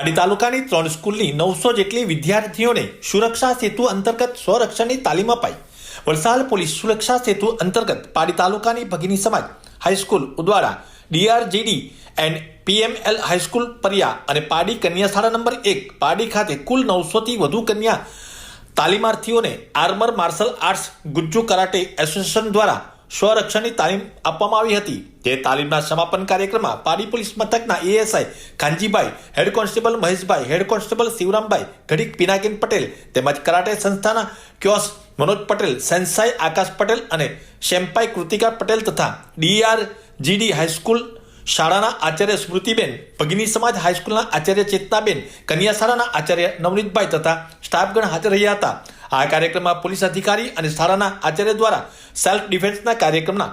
પાડી તાલુકાની ત્રણ સ્કૂલની નવસો જેટલી વિદ્યાર્થીઓને સુરક્ષા સેતુ અંતર્ગત સ્વરક્ષણની તાલીમ અપાઈ. વલસાડ પોલીસ સુરક્ષા સેતુ અંતર્ગત પાડી તાલુકાની Bhagini Samaj, high school Udvada, DRGD and PML high school Pariya અને પાડી કન્યા શાળા નંબર એક, પાડી ખાતે કુલ નવસોથી વધુ કન્યા તાલીમાર્થીઓને armour martial arts Gujju karate association દ્વારા સ્વરક્ષણની તાલીમ આપવામાં આવી હતી. તે તાલીમના સમાપન કાર્યક્રમમાં પાડી પોલીસ મથકના ASI Kanjibhai head constable Maheshbhai, head constable Shivrambhai, ઘડીક પિનાકીન પટેલ તેમજ કરાટે સંસ્થાના ક્યોસ મનોજ પટેલ, સેન્સાઈ આકાશ પટેલ અને શેમ્પાઈ કૃતિકા પટેલ તથા ડીઆર જીડી હાઈસ્કૂલ શાળાના આચાર્ય સ્મૃતિબેન, ભગિની સમાજ હાઈસ્કૂલના આચાર્ય ચેતનાબેન કન્યા શાળાના આચાર્ય નવનીતભાઈ તથા સ્ટાફગણ હાજર રહ્યા હતા. આ કાર્યક્રમમાં પોલીસ અધિકારી અને શાળાના આચાર્ય દ્વારા સેલ્ફ ડિફેન્સના કાર્યક્રમના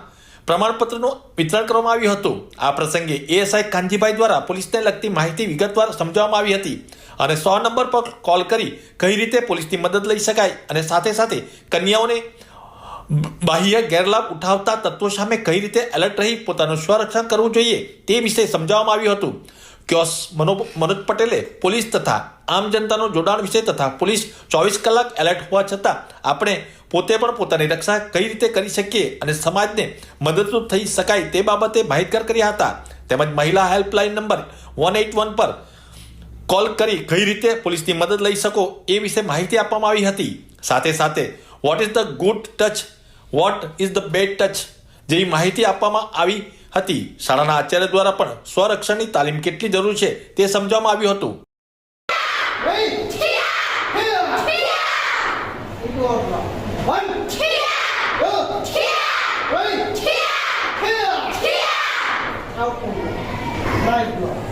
પ્રમાણપત્રનું વિતરણ કરવામાં આવ્યું હતું. આ પ્રસંગે એએસઆઈ કાનજીભાઈ દ્વારા પોલીસને લગતી માહિતી વિગતવાર સમજાવવામાં આવી હતી અને સો નંબર પર કોલ કરી કઈ રીતે પોલીસની મદદ લઈ શકાય અને સાથે સાથે કન્યાઓને બાહ્ય ગેરલાભ ઉઠાવતા તત્વો સામે કઈ રીતે એલર્ટ રહી પોતાનું સ્વરક્ષણ કરવું જોઈએ તે વિશે સમજાવવામાં આવ્યું હતું. ક્યોસ મનો મનોજ પટેલે પોલીસ તથા આમ જનતાનું જોડાણ વિશે તથા પોલીસ ચોવીસ કલાક એલર્ટ હોવા છતાં આપણે પોતે પણ પોતાની રક્ષા કઈ રીતે કરી શકીએ અને સમાજને મદદરૂપ થઈ શકાય તે બાબતે માહિતગાર કર્યા હતા. તેમજ મહિલા helpline number one eight one પર કોલ કરી કઈ રીતે પોલીસની મદદ લઈ શકો એ વિશે માહિતી આપવામાં આવી હતી. સાથે સાથે what is the good touch what is the bad touch જેવી માહિતી આપવામાં આવી હતી. શાળાના આચાર્ય દ્વારા પણ સ્વરક્ષણની તાલીમ કેટલી જરૂર છે તે સમજાવવામાં આવ્યું હતું. Right, Here.